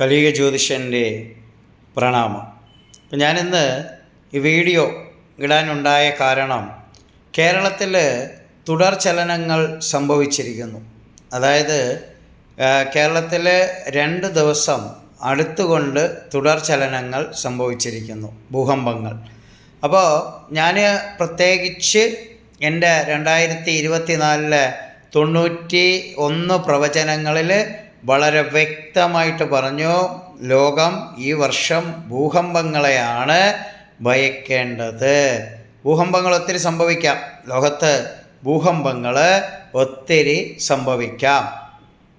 കലിക ജ്യോതിഷന്റെ പ്രണാമം. അപ്പം ഞാനിന്ന് ഈ വീഡിയോ ഇടാനുണ്ടായ കാരണം കേരളത്തിൽ തുടർ ചലനങ്ങൾ സംഭവിച്ചിരിക്കുന്നു. അതായത് കേരളത്തിൽ രണ്ട് ദിവസം അടുത്തുകൊണ്ട് തുടർ ചലനങ്ങൾ സംഭവിച്ചിരിക്കുന്നു ഭൂകമ്പങ്ങൾ. അപ്പോൾ ഞാൻ പ്രത്യേകിച്ച് എന്റെ രണ്ടായിരത്തി ഇരുപത്തി നാലിലെ തൊണ്ണൂറ്റി ഒന്ന് പ്രവചനങ്ങളിൽ വളരെ വ്യക്തമായിട്ട് പറഞ്ഞു ലോകം ഈ വർഷം ഭൂകമ്പങ്ങളെയാണ് ഭയക്കേണ്ടത്. ഭൂകമ്പങ്ങൾ ഒത്തിരി സംഭവിക്കാം. ലോകത്ത് ഭൂകമ്പങ്ങൾ ഒത്തിരി സംഭവിക്കാം.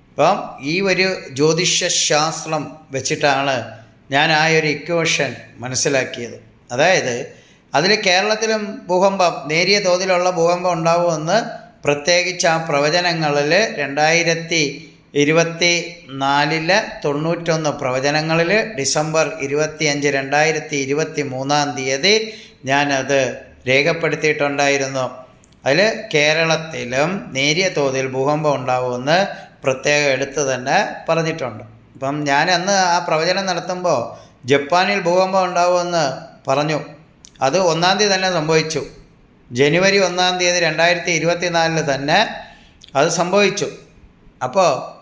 അപ്പം ഈ ഒരു ജ്യോതിഷ ശാസ്ത്രം വെച്ചിട്ടാണ് ഞാൻ ആ ഒരു ഇക്വേഷൻ മനസ്സിലാക്കിയത്. അതായത് അതിൽ കേരളത്തിലും ഭൂകമ്പം നേരിയ തോതിലുള്ള ഭൂകമ്പം ഉണ്ടാവുമെന്ന് പ്രത്യേകിച്ച് ആ പ്രവചനങ്ങളിൽ രണ്ടായിരത്തി ഇരുപത്തി നാലിൽ തൊണ്ണൂറ്റൊന്ന് പ്രവചനങ്ങളിൽ ഡിസംബർ ഇരുപത്തിയഞ്ച് രണ്ടായിരത്തി ഇരുപത്തി മൂന്നാം തീയതി ഞാനത് രേഖപ്പെടുത്തിയിട്ടുണ്ടായിരുന്നു. അതിൽ കേരളത്തിലും നേരിയ തോതിൽ ഭൂകമ്പം ഉണ്ടാവുമെന്ന് പ്രത്യേകം എടുത്ത് തന്നെ പറഞ്ഞിട്ടുണ്ട്. ഇപ്പം ഞാൻ അന്ന് ആ പ്രവചനം നടത്തുമ്പോൾ ജപ്പാനിൽ ഭൂകമ്പം ഉണ്ടാവുമെന്ന് പറഞ്ഞു. അത് ഒന്നാം തീയതി തന്നെ സംഭവിച്ചു. ജനുവരി ഒന്നാം തീയതി രണ്ടായിരത്തി ഇരുപത്തി നാലിൽ തന്നെ അത് സംഭവിച്ചു. അപ്പോൾ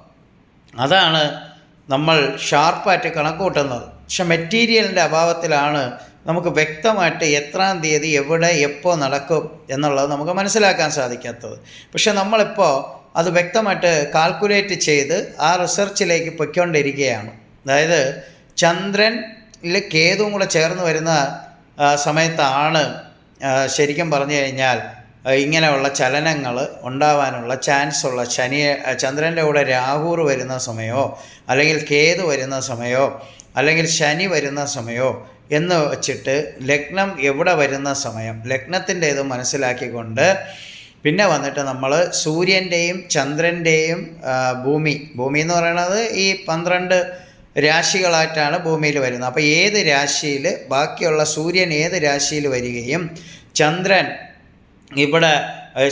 അതാണ് നമ്മൾ ഷാർപ്പായിട്ട് കണക്കൂട്ടുന്നത്. പക്ഷെ മെറ്റീരിയലിന്റെ അഭാവത്തിലാണ് നമുക്ക് വ്യക്തമായിട്ട് എത്രാം തീയതി എവിടെ എപ്പോൾ നടക്കും എന്നുള്ളത് നമുക്ക് മനസ്സിലാക്കാൻ സാധിക്കാത്തത്. പക്ഷെ നമ്മളിപ്പോൾ അത് വ്യക്തമായിട്ട് കാൽക്കുലേറ്റ് ചെയ്ത് ആ റിസർച്ചിലേക്ക് പൊയ്ക്കൊണ്ടിരിക്കുകയാണ്. അതായത് ചന്ദ്രനിൽ കേതുവും കൂടെ ചേർന്ന് വരുന്ന സമയത്താണ് ശരിക്കും പറഞ്ഞു കഴിഞ്ഞാൽ ഇങ്ങനെയുള്ള ചലനങ്ങൾ ഉണ്ടാവാനുള്ള ചാൻസ് ഉള്ള ശനി ചന്ദ്രന്റെ കൂടെ രാഹൂർ വരുന്ന സമയമോ അല്ലെങ്കിൽ കേതു വരുന്ന സമയമോ അല്ലെങ്കിൽ ശനി വരുന്ന സമയമോ എന്ന് വച്ചിട്ട് ലഗ്നം എവിടെ വരുന്ന സമയം ലഗ്നത്തിന്റെ ഇത് മനസ്സിലാക്കിക്കൊണ്ട് പിന്നെ വന്നിട്ട് നമ്മൾ സൂര്യന്റെയും ചന്ദ്രന്റെയും ഭൂമി ഭൂമി എന്ന് പറയുന്നത് ഈ പന്ത്രണ്ട് രാശികളായിട്ടാണ് ഭൂമിയിൽ വരുന്നത്. അപ്പോൾ ഏത് രാശിയിൽ ബാക്കിയുള്ള സൂര്യൻ ഏത് രാശിയിൽ വരികയും ചന്ദ്രൻ ഇവിടെ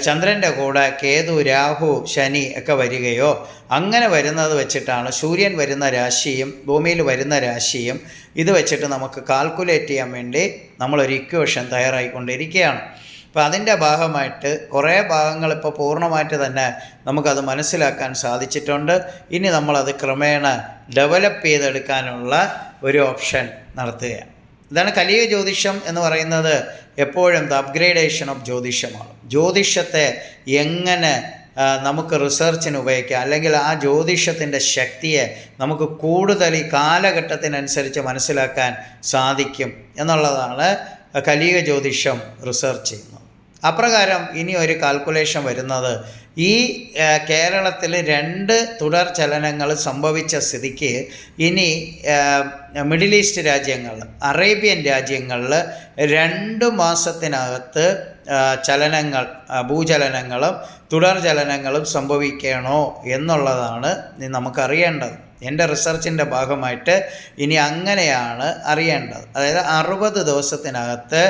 ചന്ദ്രന്റെ കൂടെ കേതു രാഹു ശനി ഒക്കെ വരികയോ അങ്ങനെ വരുന്നത് വെച്ചിട്ടാണ് സൂര്യൻ വരുന്ന രാശിയും ഭൂമിയിൽ വരുന്ന രാശിയും ഇത് വെച്ചിട്ട് നമുക്ക് കാൽക്കുലേറ്റ് ചെയ്യാൻ വേണ്ടി നമ്മളൊരു ഇക്വേഷൻ തയ്യാറായിക്കൊണ്ടിരിക്കുകയാണ്. അപ്പോൾ അതിന്റെ ഭാഗമായിട്ട് കുറേ ഭാഗങ്ങൾ ഇപ്പോൾ പൂർണമായിട്ട് തന്നെ നമുക്കത് മനസ്സിലാക്കാൻ സാധിച്ചിട്ടുണ്ട്. ഇനി നമ്മളത് ക്രമേണ ഡെവലപ്പ് ചെയ്തെടുക്കാനുള്ള ഒരു ഓപ്ഷൻ നടത്തുകയാണ്. ഇതാണ് കലിയ ജ്യോതിഷം എന്ന് പറയുന്നത് എപ്പോഴും ദ അപ്ഗ്രേഡേഷൻ ഓഫ് ജ്യോതിഷമാണ്. ജ്യോതിഷത്തെ എങ്ങനെ നമുക്ക് റിസർച്ചിന് ഉപയോഗിക്കാം അല്ലെങ്കിൽ ആ ജ്യോതിഷത്തിന്റെ ശക്തിയെ നമുക്ക് കൂടുതൽ ഈ കാലഘട്ടത്തിനനുസരിച്ച് മനസ്സിലാക്കാൻ സാധിക്കും എന്നുള്ളതാണ് കലിയ ജ്യോതിഷം റിസർച്ച് ചെയ്യുന്നത്. അപ്രകാരം ഇനി ഒരു കാൽക്കുലേഷൻ വരുന്നത് ഈ കേരളത്തിൽ രണ്ട് തുടർ ചലനങ്ങൾ സംഭവിച്ച സ്ഥിതിക്ക് ഇനി മിഡിൽ ഈസ്റ്റ് രാജ്യങ്ങൾ അറേബ്യൻ രാജ്യങ്ങളിൽ രണ്ട് മാസത്തിനകത്ത് ചലനങ്ങൾ ഭൂചലനങ്ങളും തുടർ ചലനങ്ങളും സംഭവിക്കണോ എന്നുള്ളതാണ് നമുക്കറിയേണ്ടത്. എന്റെ റിസർച്ചിന്റെ ഭാഗമായിട്ട് ഇനി അങ്ങനെയാണ് അറിയേണ്ടത്. അതായത് അറുപത് ദിവസത്തിനകത്ത്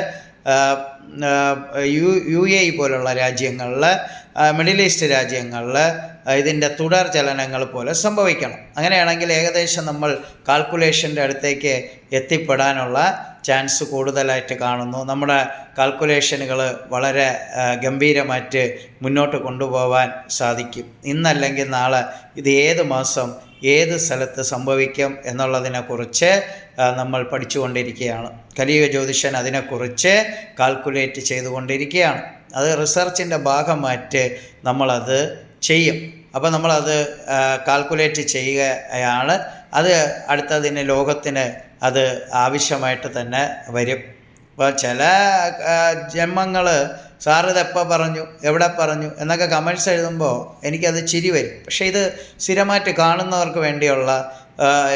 യു യു എ പോലുള്ള രാജ്യങ്ങളിൽ മിഡിൽ ഈസ്റ്റ് രാജ്യങ്ങളിൽ ഇതിന്റെ തുടർ ചലനങ്ങൾ പോലെ സംഭവിക്കണം. അങ്ങനെയാണെങ്കിൽ ഏകദേശം നമ്മൾ കാൽക്കുലേഷന്റെ അടുത്തേക്ക് എത്തിപ്പെടാനുള്ള ചാൻസ് കൂടുതലായിട്ട് കാണുന്നു. നമ്മുടെ കാൽക്കുലേഷനുകൾ വളരെ ഗംഭീരമായിട്ട് മുന്നോട്ട് കൊണ്ടുപോകാൻ സാധിക്കും. ഇന്നല്ലെങ്കിൽ നാളെ ഇത് ഏത് മാസം ഏത് സ്ഥലത്ത് സംഭവിക്കും എന്നുള്ളതിനെക്കുറിച്ച് നമ്മൾ പഠിച്ചുകൊണ്ടിരിക്കുകയാണ്. കലിയുഗ ജ്യോതിഷൻ അതിനെക്കുറിച്ച് കാൽക്കുലേറ്റ് ചെയ്തുകൊണ്ടിരിക്കുകയാണ്. അത് റിസർച്ചിന്റെ ഭാഗമായിട്ട് നമ്മളത് ചെയ്യും. അപ്പോൾ നമ്മളത് കാൽക്കുലേറ്റ് ചെയ്യുകയാണ്. അത് അടുത്തതിന് ലോകത്തിന് അത് ആവശ്യമായിട്ട് തന്നെ വരും. അപ്പോൾ ചില ജന്മങ്ങൾ സാറ് ഇതെപ്പോൾ പറഞ്ഞു എവിടെ പറഞ്ഞു എന്നൊക്കെ കമൻസ് എഴുതുമ്പോൾ എനിക്കത് ചിരി വരും. പക്ഷേ ഇത് സ്ഥിരമായിട്ട് കാണുന്നവർക്ക് വേണ്ടിയുള്ള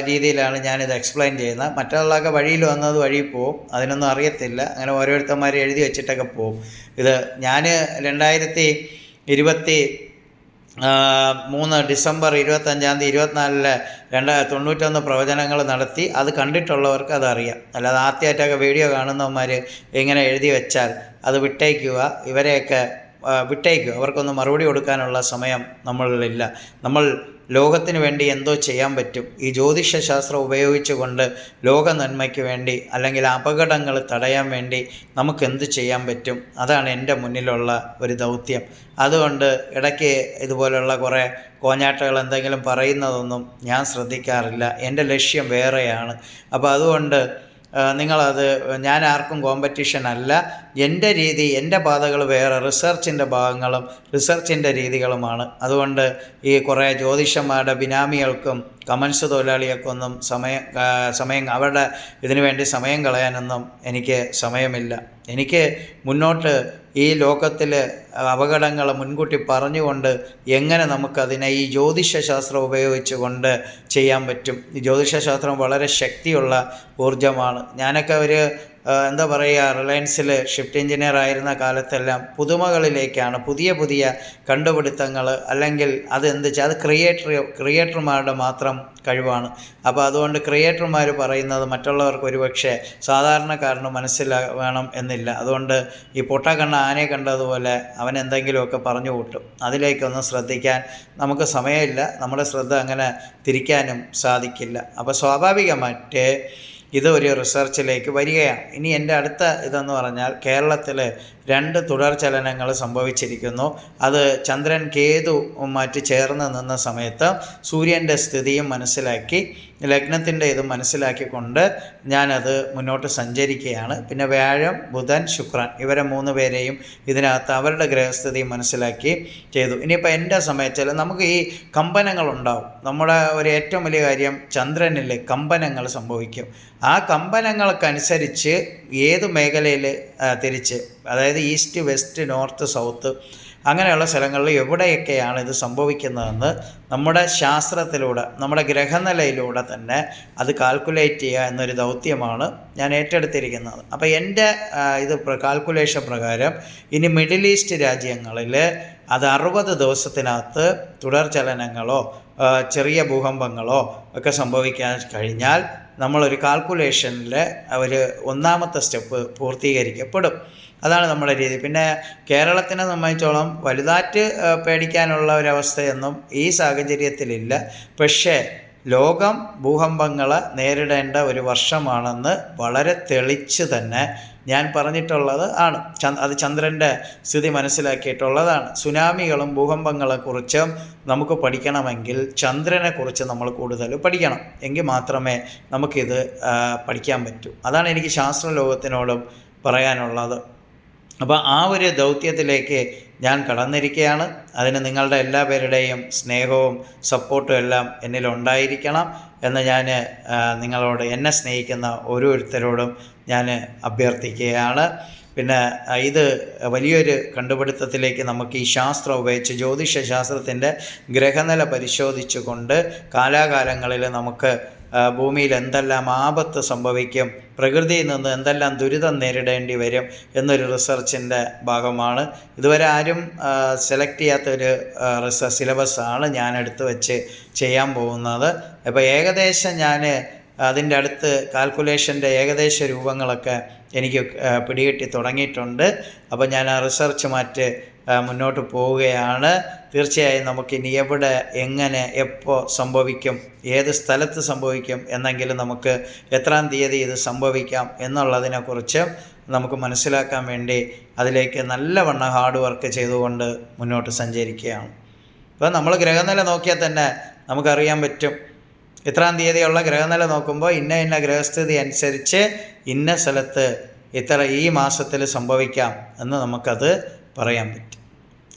രീതിയിലാണ് ഞാനിത് എക്സ്പ്ലെയിൻ ചെയ്യുന്നത്. മറ്റുള്ളതൊക്കെ വഴിയിൽ വന്നത് വഴി പോവും. അതിനൊന്നും അറിയത്തില്ല. അങ്ങനെ ഓരോരുത്തന്മാർ എഴുതി വെച്ചിട്ടൊക്കെ പോവും. ഇത് ഞാൻ രണ്ടായിരത്തി ഇരുപത്തി മൂന്ന് ഡിസംബർ ഇരുപത്തഞ്ചാം തീയതി ഇരുപത്തിനാലിൽ രണ്ട് തൊണ്ണൂറ്റൊന്ന് പ്രവചനങ്ങൾ നടത്തി അത് കണ്ടിട്ടുള്ളവർക്ക് അതറിയാം. അല്ലാതെ ആദ്യമായിട്ടൊക്കെ വീഡിയോ കാണുന്നവന്മാർ ഇങ്ങനെ എഴുതി വെച്ചാൽ അത് വിട്ടേക്കുക. ഇവരെയൊക്കെ വിട്ടേക്കുക അവർക്കൊന്ന് മറുപടി കൊടുക്കാനുള്ള സമയം നമ്മളിലില്ല. നമ്മൾ ലോകത്തിന് വേണ്ടി എന്തോ ചെയ്യാൻ പറ്റും. ഈ ജ്യോതിഷ ശാസ്ത്രം ഉപയോഗിച്ചുകൊണ്ട് ലോക നന്മയ്ക്ക് വേണ്ടി അല്ലെങ്കിൽ അപകടങ്ങൾ തടയാൻ വേണ്ടി നമുക്ക് എന്ത് ചെയ്യാൻ പറ്റും? അതാണ് എന്റെ മുന്നിലുള്ള ഒരു ദൗത്യം. അതുകൊണ്ട് ഇടയ്ക്ക് ഇതുപോലുള്ള കുറേ കോഞ്ഞാട്ടകൾ എന്തെങ്കിലും പറയുന്നതൊന്നും ഞാൻ ശ്രദ്ധിക്കാറില്ല. എന്റെ ലക്ഷ്യം വേറെയാണ്. അപ്പോൾ അതുകൊണ്ട് നിങ്ങളത് ഞാൻ ആർക്കും കോമ്പറ്റീഷൻ അല്ല. എന്റെ രീതി എന്റെ പാതകൾ വേറെ റിസർച്ചിന്റെ ഭാഗങ്ങളും റിസർച്ചിന്റെ രീതികളുമാണ്. അതുകൊണ്ട് ഈ കുറേ ജ്യോതിഷന്മാരുടെ ബിനാമികൾക്കും കമൻസ് തൊഴിലാളികൾക്കൊന്നും സമയം സമയ സമയം അവരുടെ ഇതിനു വേണ്ടി സമയം കളയാനൊന്നും എനിക്ക് സമയമില്ല. എനിക്ക് മുന്നോട്ട് ഈ ലോകത്തിലെ അപകടങ്ങൾ മുൻകൂട്ടി പറഞ്ഞുകൊണ്ട് എങ്ങനെ നമുക്കതിനെ ഈ ജ്യോതിഷശാസ്ത്രം ഉപയോഗിച്ചുകൊണ്ട് ചെയ്യാൻ പറ്റും? ഈ ജ്യോതിഷശാസ്ത്രം വളരെ ശക്തിയുള്ള ഊർജമാണ്. ഞാനൊക്കെ ഒരു എന്താ പറയുക റിലയൻസിൽ ഷിഫ്റ്റ് എഞ്ചിനീയർ ആയിരുന്ന കാലത്തെല്ലാം പുതുമകളിലേക്കാണ് പുതിയ പുതിയ കണ്ടുപിടുത്തങ്ങൾ അല്ലെങ്കിൽ അതെന്ത് വെച്ചാൽ അത് ക്രിയേറ്റർ ക്രിയേറ്റർമാരുടെ മാത്രം കഴിവാണ്. അപ്പോൾ അതുകൊണ്ട് ക്രിയേറ്റർമാർ പറയുന്നത് മറ്റുള്ളവർക്ക് ഒരുപക്ഷെ സാധാരണക്കാരന് മനസ്സിലാ വേണം എന്നില്ല. അതുകൊണ്ട് ഈ പൊട്ട കണ്ണ ആനയെ കണ്ടതുപോലെ അവൻ എന്തെങ്കിലുമൊക്കെ പറഞ്ഞു കൂട്ടും. അതിലേക്കൊന്നും ശ്രദ്ധിക്കാൻ നമുക്ക് സമയമില്ല. നമ്മുടെ ശ്രദ്ധ അങ്ങനെ തിരിക്കാനും സാധിക്കില്ല. അപ്പോൾ സ്വാഭാവികമായിട്ട് ഇത് ഒരു റിസർച്ചിലേക്ക് വരികയാണ്. ഇനി എന്റെ അടുത്ത ഇതെന്ന് പറഞ്ഞാൽ കേരളത്തിൽ രണ്ട് തുടർ ചലനങ്ങൾ സംഭവിച്ചിരിക്കുന്നു. അത് ചന്ദ്രൻ കേതു മറ്റ് ചേർന്ന് നിന്ന സമയത്ത് സൂര്യന്റെ സ്ഥിതിയും മനസ്സിലാക്കി. ലഗ്നത്തിന്റെ ഇത് മനസ്സിലാക്കിക്കൊണ്ട് ഞാനത് മുന്നോട്ട് സഞ്ചരിക്കുകയാണ്. പിന്നെ വ്യാഴം ബുധൻ ശുക്രൻ ഇവരെ മൂന്ന് പേരെയും ഇതിനകത്ത് അവരുടെ ഗ്രഹസ്ഥിതി മനസ്സിലാക്കി ചെയ്തു. ഇനിയിപ്പോൾ എന്റെ സമയത്തിൽ നമുക്ക് ഈ കമ്പനങ്ങളുണ്ടാവും. നമ്മുടെ ഒരു ഏറ്റവും വലിയ കാര്യം ചന്ദ്രനിൽ കമ്പനങ്ങൾ സംഭവിക്കും. ആ കമ്പനങ്ങൾക്കനുസരിച്ച് ഏത് മേഖലയിൽ തിരിച്ച് അതായത് ഈസ്റ്റ് വെസ്റ്റ് നോർത്ത് സൗത്ത് അങ്ങനെയുള്ള സ്ഥലങ്ങളിൽ എവിടെയൊക്കെയാണ് ഇത് സംഭവിക്കുന്നതെന്ന് നമ്മുടെ ശാസ്ത്രത്തിലൂടെ നമ്മുടെ ഗ്രഹനിലയിലൂടെ തന്നെ അത് കാൽക്കുലേറ്റ് ചെയ്യുക എന്നൊരു ദൗത്യമാണ് ഞാൻ ഏറ്റെടുത്തിരിക്കുന്നത്. അപ്പോൾ എന്റെ ഇത് കാൽക്കുലേഷൻ പ്രകാരം ഇനി മിഡിൽ ഈസ്റ്റ് രാജ്യങ്ങളിൽ അത് അറുപത് ദിവസത്തിനകത്ത് തുടർചലനങ്ങളോ ചെറിയ ഭൂകമ്പങ്ങളോ ഒക്കെ സംഭവിക്കാൻ കഴിഞ്ഞാൽ നമ്മളൊരു കാൽക്കുലേഷനിൽ അവർ ഒന്നാമത്തെ സ്റ്റെപ്പ് പൂർത്തീകരിക്കപ്പെടും. അതാണ് നമ്മുടെ രീതി. പിന്നെ കേരളത്തിനെ സംബന്ധിച്ചോളം ആ, പേടിക്കാനുള്ള ഒരവസ്ഥയൊന്നും ഈ സാഹചര്യത്തിലില്ല. പക്ഷേ ലോകം ഭൂകമ്പങ്ങളെ നേരിടേണ്ട ഒരു വർഷമാണെന്ന് വളരെ തെളിച്ച് തന്നെ ഞാൻ പറഞ്ഞിട്ടുള്ളത് ആണ്. അത് ചന്ദ്രന്റെ സ്ഥിതി മനസ്സിലാക്കിയിട്ടുള്ളതാണ്. സുനാമികളും ഭൂകമ്പങ്ങളെക്കുറിച്ചും നമുക്ക് പഠിക്കണമെങ്കിൽ ചന്ദ്രനെക്കുറിച്ച് നമ്മൾ കൂടുതൽ പഠിക്കണം. എങ്കിൽ മാത്രമേ നമുക്കിത് പഠിക്കാൻ പറ്റൂ. അതാണ് എനിക്ക് ശാസ്ത്രലോകത്തിനോടും പറയാനുള്ളത്. അപ്പോൾ ആ ഒരു ദൗത്യത്തിലേക്ക് ഞാൻ കടന്നിരിക്കുകയാണ് അതിന് നിങ്ങളുടെ എല്ലാ പേരുടെയും സ്നേഹവും സപ്പോർട്ടും എല്ലാം എന്നിൽ ഉണ്ടായിരിക്കണം എന്ന് ഞാൻ നിങ്ങളോട് എന്നെ സ്നേഹിക്കുന്ന ഓരോരുത്തരോടും ഞാൻ അഭ്യർത്ഥിക്കുകയാണ്. പിന്നെ ഇത് വലിയൊരു കണ്ടുപിടുത്തത്തിലേക്ക് നമുക്ക് ഈ ശാസ്ത്രം ഉപയോഗിച്ച് ജ്യോതിഷ ശാസ്ത്രത്തിന്റെ ഗ്രഹനില പരിശോധിച്ചുകൊണ്ട് കാലാകാലങ്ങളിൽ നമുക്ക് ഭൂമിയിൽ എന്തെല്ലാം ആപത്ത് സംഭവിക്കും പ്രകൃതിയിൽ നിന്ന് എന്തെല്ലാം ദുരിതം നേരിടേണ്ടി വരും എന്നൊരു റിസർച്ചിന്റെ ഭാഗമാണ്. ഇതുവരെ ആരും സെലക്ട് ചെയ്യാത്തൊരു റിസർച്ച് സിലബസാണ് ഞാൻ എടുത്തു വെച്ച് ചെയ്യാൻ പോകുന്നത്. അപ്പോൾ ഏകദേശം ഞാൻ അതിന്റെ അടുത്ത് കാൽക്കുലേഷന്റെ ഏകദേശ രൂപങ്ങളൊക്കെ എനിക്ക് പിടികിട്ടി തുടങ്ങിയിട്ടുണ്ട്. അപ്പോൾ ഞാൻ ആ റിസർച്ച് മാറ്റ് മുന്നോട്ട് പോവുകയാണ്. തീർച്ചയായും നമുക്കിനി എവിടെ എങ്ങനെ എപ്പോൾ സംഭവിക്കും ഏത് സ്ഥലത്ത് സംഭവിക്കും എന്നെങ്കിലും നമുക്ക് എത്രാം തീയതി ഇത് സംഭവിക്കാം എന്നുള്ളതിനെക്കുറിച്ച് നമുക്ക് മനസ്സിലാക്കാൻ വേണ്ടി അതിലേക്ക് നല്ലവണ്ണം ഹാർഡ് വർക്ക് ചെയ്തുകൊണ്ട് മുന്നോട്ട് സഞ്ചരിക്കുകയാണ്. ഇപ്പോൾ നമ്മൾ ഗ്രഹനില നോക്കിയാൽ തന്നെ നമുക്കറിയാൻ പറ്റും. ഇത്രാം തീയതിയുള്ള ഗ്രഹനില നോക്കുമ്പോൾ ഇന്ന ഇന്ന ഗ്രഹസ്ഥിതി അനുസരിച്ച് ഇന്ന സ്ഥലത്ത് ഇത്ര ഈ മാസത്തിൽ സംഭവിക്കാം എന്ന് നമുക്കത് പറയാൻ പറ്റും.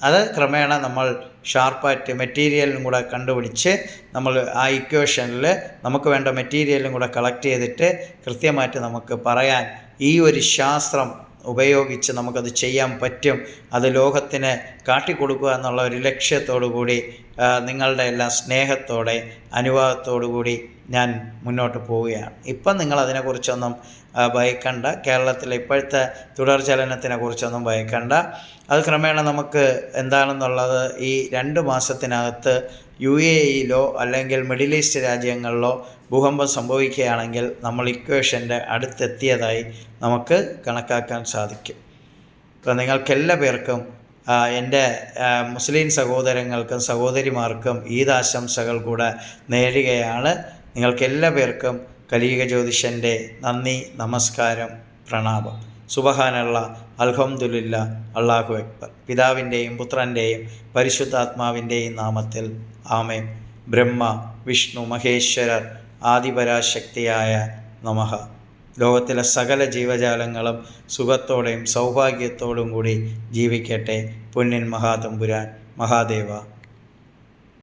അത് ക്രമേണ നമ്മൾ ഷാർപ്പായിട്ട് മെറ്റീരിയലും കൂടെ കണ്ടുപിടിച്ച് നമ്മൾ ആ ഇക്വേഷനിൽ നമുക്ക് വേണ്ട മെറ്റീരിയലും കൂടെ കളക്ട് ചെയ്തിട്ട് കൃത്യമായിട്ട് നമുക്ക് പറയാൻ ഈ ഒരു ശാസ്ത്രം ഉപയോഗിച്ച് നമുക്കത് ചെയ്യാൻ പറ്റും. അത് ലോകത്തിന് കാട്ടിക്കൊടുക്കുക എന്നുള്ള ഒരു ലക്ഷ്യത്തോടു കൂടി നിങ്ങളുടെ എല്ലാ സ്നേഹത്തോടെ അനുവാദത്തോടു കൂടി ഞാൻ മുന്നോട്ട് പോവുകയാണ്. ഇപ്പം നിങ്ങൾ അതിനെക്കുറിച്ചൊന്നും ഭയക്കണ്ട. കേരളത്തിലെ ഇപ്പോഴത്തെ തുടർചലനത്തിനെ കുറിച്ചൊന്നും ഭയക്കണ്ട. അത് ക്രമേണ നമുക്ക് എന്താണെന്നുള്ളത് ഈ രണ്ട് മാസത്തിനകത്ത് യു എ ഇയിലോ അല്ലെങ്കിൽ മിഡിൽ ഈസ്റ്റ് രാജ്യങ്ങളിലോ ഭൂകമ്പം സംഭവിക്കുകയാണെങ്കിൽ നമ്മൾ ഇക്വേഷന്റെ അടുത്തെത്തിയതായി നമുക്ക് കണക്കാക്കാൻ സാധിക്കും. അപ്പോൾ നിങ്ങൾക്കെല്ലാ പേർക്കും ആ, എന്റെ മുസ്ലിം സഹോദരങ്ങൾക്കും സഹോദരിമാർക്കും ഈദ് ആശംസകൾ കൂടെ നേരുകയാണ്. നിങ്ങൾക്ക് എല്ലാ പേർക്കും കലീക ജ്യോതിഷന്റെ നന്ദി നമസ്കാരം പ്രണാമം. സുബഹാനുള്ള അൽഹംദുലില്ല അള്ളാഹു അക്ബർ. പിതാവിന്റെയും പുത്രന്റെയും പരിശുദ്ധാത്മാവിന്റെയും നാമത്തിൽ ആമേ ബ്രഹ്മ വിഷ്ണു മഹേശ്വരർ ആദിപരാശക്തിയായ നമഃ ലോകത്തിലെ സകല ജീവജാലങ്ങളും സുഖത്തോടെയും സൗഭാഗ്യത്തോടും കൂടി ജീവിക്കട്ടെ. പൊന്നിൻ മഹാതമ്പുരാൻ മഹാദേവ.